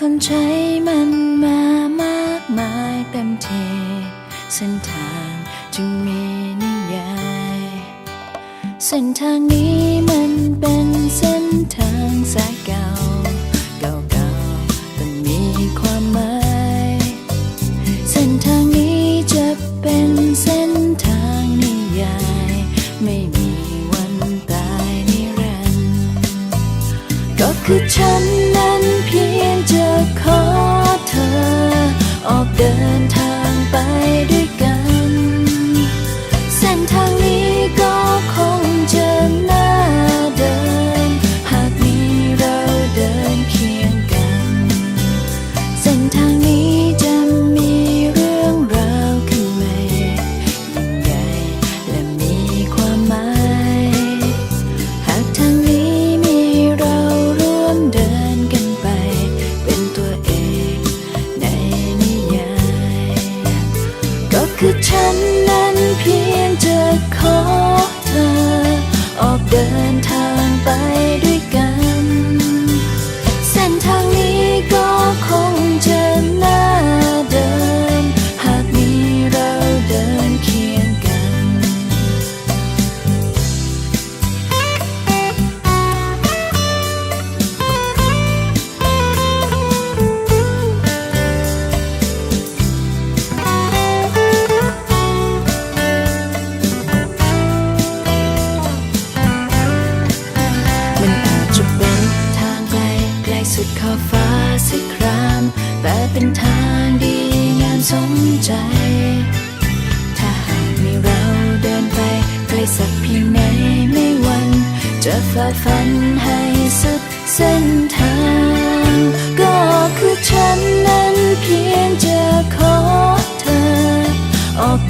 คนใช้มันมามากมายเต็มทีเส้นทางจึงมีนิยายเส้นทางนี้มันเป็นเส้นทางสายเก่า เก่าเแต่มีความหมายเส้นทางนี้จะเป็นเส้นทางนิยาย ไม่มีวันตายนิรันดร์ก็คือฉัน เดินทางไปด้วย คือฉันนั้นเพียงจะขอเธอออกเดิน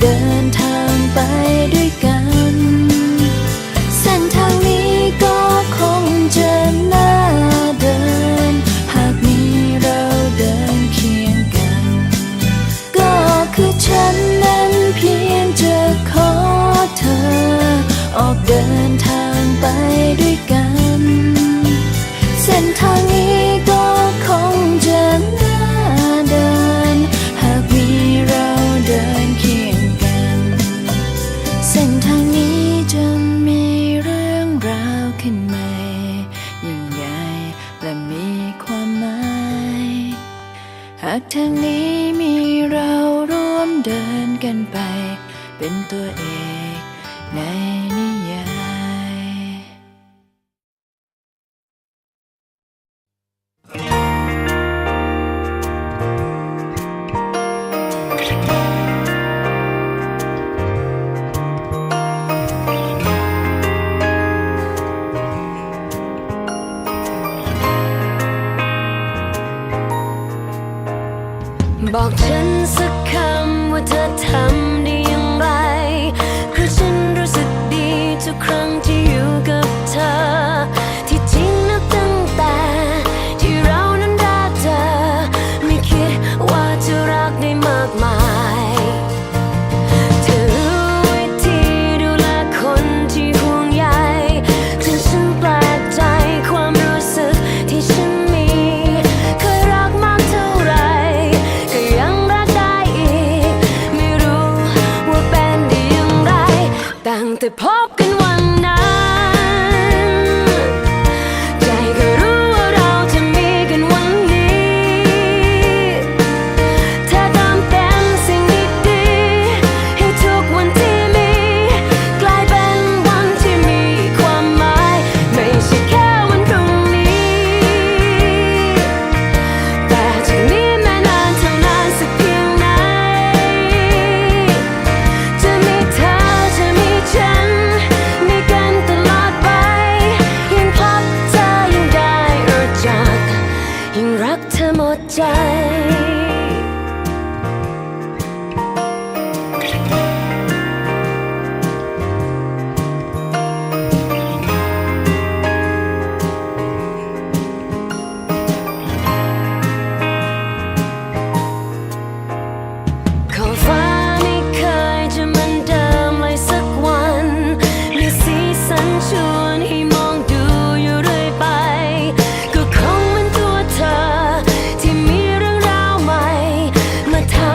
เดินทางไปด้วยกัน เส้นทางนี้ก็คงจะน่าเดิน หากมีเราเดินเคียงกัน ก็คือฉันนั้นเพียงจะขอเธอ ออกเดินทางไปด้วย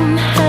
somehow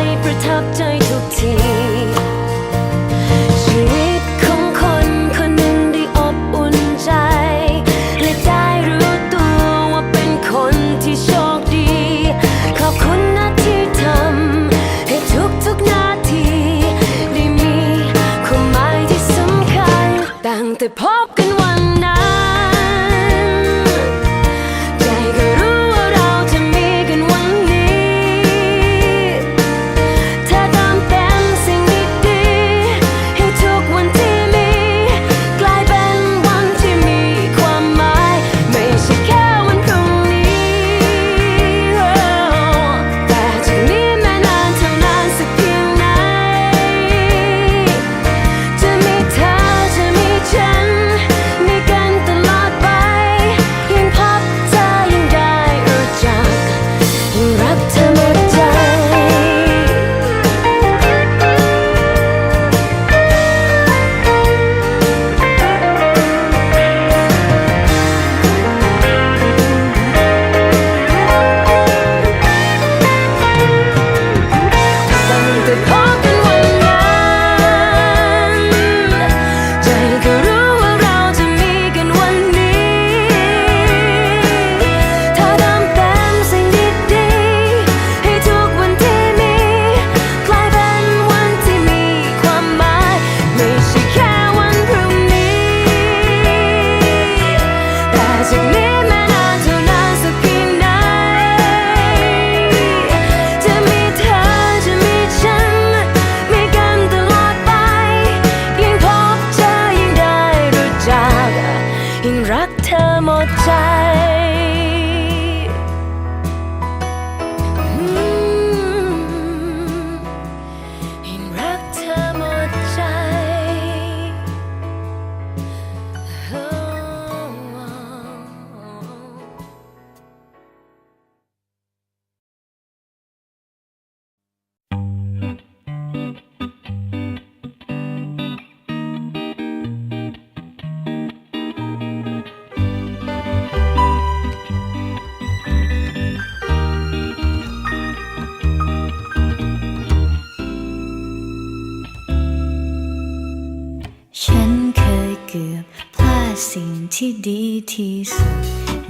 ที่ดีที่สุด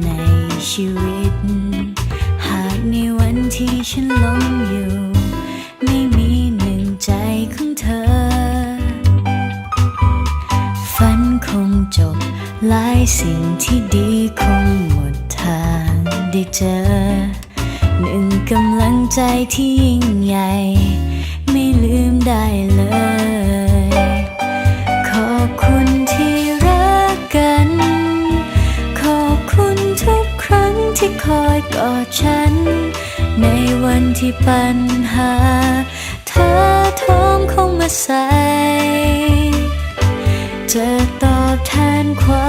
ในชีวิต หากในวันที่ฉันหลงอยู่ ไม่มีหนึ่งใจของเธอ ฝันคงจบหลายสิ่งที่ดีคงหมดทางได้เจอ หนึ่งกำลังใจที่ยิ่งใหญ่ ปัญหา เธอโทมเข้ามาใส่จะตอบแทนความ